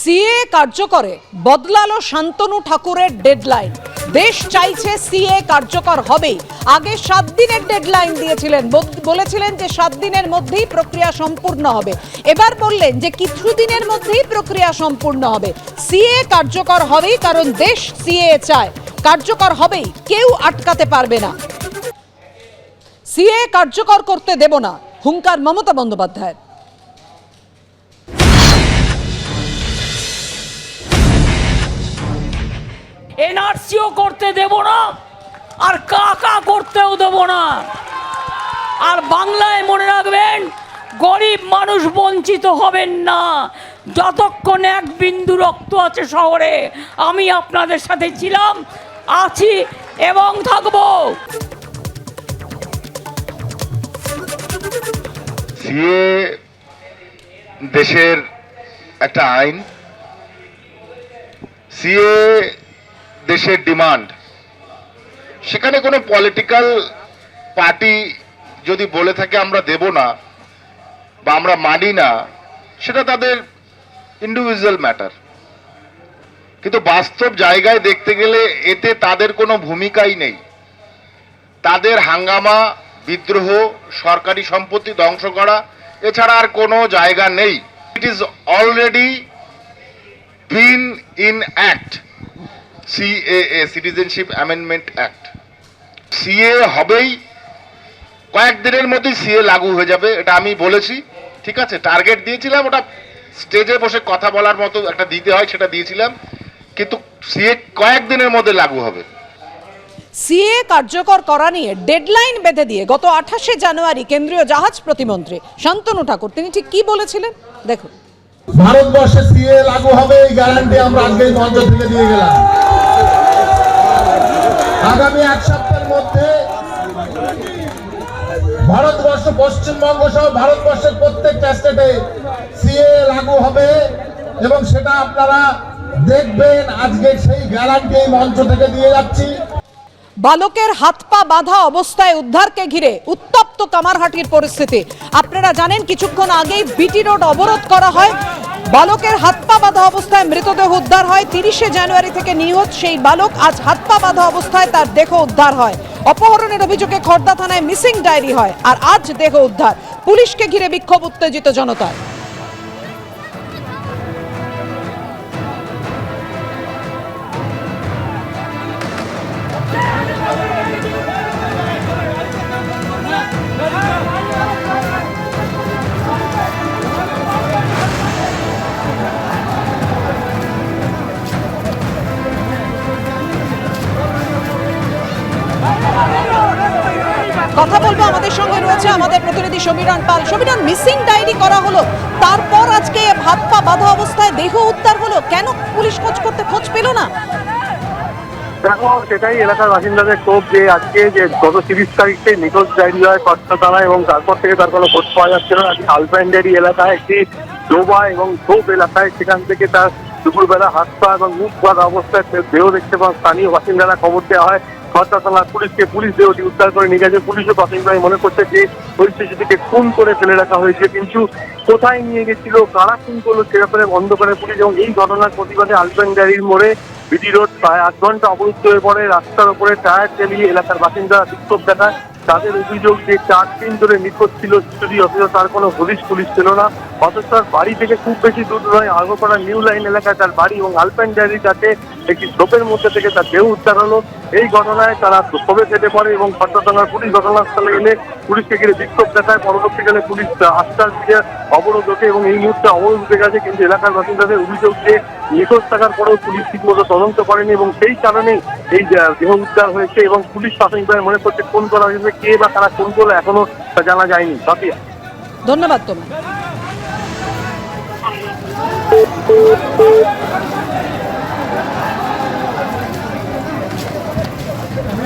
CA কার্যকরে, বদলালো Shantanu ঠাকুরের deadline দেশ চাইছে সিএ কার্যকর হবেই। আগে সাত দিনের ডেডলাইন দিয়েছিলেন বলেছিলেন যে সাত দিনের মধ্যেই প্রক্রিয়া সম্পূর্ণ হবে। এবার বললেন যে কিছু দিনের মধ্যেই প্রক্রিয়া সম্পূর্ণ হবে। সিএ কার্যকর হবেই কারণ দেশ সিএ চায়। কার্যকর হবেই, কেউ আটকাতে পারবে না। সিএ কার্যকর করতে দেব না, হুঙ্কার মমতা বন্দ্যোপাধ্যায় এনআরসিও করতে দেব না, আর কাকা করতেও দেব না। আর বাংলায় মনে রাখবেন, গরিব মানুষ বঞ্চিত হবেন না। যতক্ষণ এক বিন্দু রক্ত আছে শহরে, আমি আপনাদের সাথে ছিলাম, আছি এবং থাকব। সিএ দেশের একটা আইন। সিএ দেশের ডিমান্ড। সেখানে কোনো পলিটিক্যাল পার্টি যদি বলে থাকে আমরা দেব না বা আমরা মানি না, সেটা তাদের ইন্ডিভিজুয়াল ম্যাটার কিন্তু বাস্তব জায়গায় দেখতে গেলে এতে তাদের কোনো ভূমিকাই নেই। তাদের হাঙ্গামা, বিদ্রোহ, সরকারি সম্পত্তি ধ্বংস করা, এছাড়া আর কোনো জায়গা নেই। It is already been in act CAA citizenship amendment act CA হবেই কয়েকদিনের মধ্যেই সিএ লাগু হয়ে যাবে এটা আমি বলেছি ঠিক আছে? টার্গেট দিয়েছিলাম ওটা স্টেজে বসে কথা বলার মতো একটা দিতে হয় সেটা দিয়েছিলাম কিন্তু সিএ কয়েকদিনের মধ্যে লাগু হবে। সিএ কার্যকর করা নিয়ে ডেডলাইন বেঁধে দিয়ে গত আঠাশে জানুয়ারি কেন্দ্রীয় জাহাজ প্রতিমন্ত্রী শান্তনু ঠাকুর তিনি ঠিক কি বলেছিলেন? দেখুন। ভারতবর্ষে সিএ লাগু হবে এই গ্যারান্টি আমরা আজকে মঞ্চ থেকে দিয়ে গেলাম। আগামী এক সপ্তাহের মধ্যে ভারতবর্ষ, পশ্চিমবঙ্গ সহ ভারতবর্ষের প্রত্যেকটা স্টেটে সিএ লাগু হবে এবং সেটা আপনারা দেখবেন। আজকে সেই গ্যারান্টি এই মঞ্চ থেকে দিয়ে যাচ্ছি। বালকের হাত পা বাঁধা অবস্থায় উদ্ধারকে ঘিরে উত্তপ্ত কামারহাটির পরিস্থিতি। আপনারা জানেন, কিছুক্ষণ আগেই বিটি রোড অবরোধ করা হয়। বালকের হাত পা বাঁধা অবস্থায় মৃতদেহ উদ্ধার হয়। তিরিশে জানুয়ারি থেকে নিহত সেই বালক আজ হাত পা বাঁধা অবস্থায় তার দেহ উদ্ধার হয়। অপহরণের অভিযোগে খর্দা থানায় মিসিং ডায়েরি হয় আর আজ দেহ উদ্ধার। পুলিশকে ঘিরে বিক্ষোভ উত্তেজিত জনতার রয়েছে আমাদের প্রতিনিধি সমীরণ পাল। সমীরণ মিসিং ডায়েরি করা হলো। তারপর আজকে হাত পা বাঁধা অবস্থায় দেহ উদ্ধার হলো। কেন পুলিশ খোঁজ করতে খোঁজ পেল না? দেখো, সেটাই এলাকার বাসিন্দাদের ক্ষোভ যে আজকে যে গত তিরিশ তারিখে নিখোঁজ ডায়েরি হয় কষ্টতলা এবং তারপর থেকে তার কোনো খোঁজ পাওয়া যাচ্ছে না। আজকে আলফাইন্ডারি এলাকায় একটি ডোবা এবং ছোপ এলাকায় সেখান থেকে তার দুপুরবেলা হাত পা এবং মুখ বাঁধা অবস্থায় দেহ দেখতে পান স্থানীয় বাসিন্দারা খবর দেওয়া হয়। থানা পুলিশকে পুলিশ দেহটি উদ্ধার করে নিয়ে গেছে। পুলিশও প্রাথমিকভাবে মনে করছে যে ওই শিশুটিকে খুন করে ফেলে রাখা হয়েছে। কিন্তু কোথায় নিয়ে গেছিল, কারা খুন করল সে ব্যাপারে বন্ধ করে পুলিশ এবং এই ঘটনার প্রতিবাদে আলফাইন্ডারির মোড়ে বিডি রোড প্রায় আধ ঘণ্টা অবরুদ্ধ হয়ে পড়ে। রাস্তার উপরে টায়ার চালিয়ে এলাকার বাসিন্দারা বিক্ষোভ দেখায়। তাদের অভিযোগ যে চার দিন ধরে নিখোঁজ ছিল শিশুটি অথচ তার কোনো হদিশ পুলিশ ছিল না। অথচ তার বাড়ি থেকে খুব বেশি দূর নয়, আগরপাড়া নিউ লাইন এলাকায় তার বাড়ি এবং আলপাইন ডায়েরির কাছে একটি ঝোপের মধ্যে থেকে তার দেহ উদ্ধার হলো। এই ঘটনায় তারা ক্ষোভে ফেটে পড়ে এবং থানার পুলিশ ঘটনাস্থলে এলে পুলিশকে ঘিরে বিক্ষোভ দেখায়। পরবর্তীকালে পুলিশ আস্থার দিকে অবরোধ ওঠে এবং এই মুহূর্তে অবরোধ উঠে গেছে, কিন্তু এলাকার বাসিন্দাদের অভিযোগ যে নিখোঁজ থাকার পরেও পুলিশ ঠিকমতো তদন্ত করেনি এবং সেই কারণেই এই দেহ উদ্ধার হয়েছে এবং পুলিশ প্রাথমিকভাবে মনে করছে কোন করা হয়েছে, কে বা তারা কোন করল এখনও জানা যায়নি। সাপিয়া ধন্যবাদ তোমায়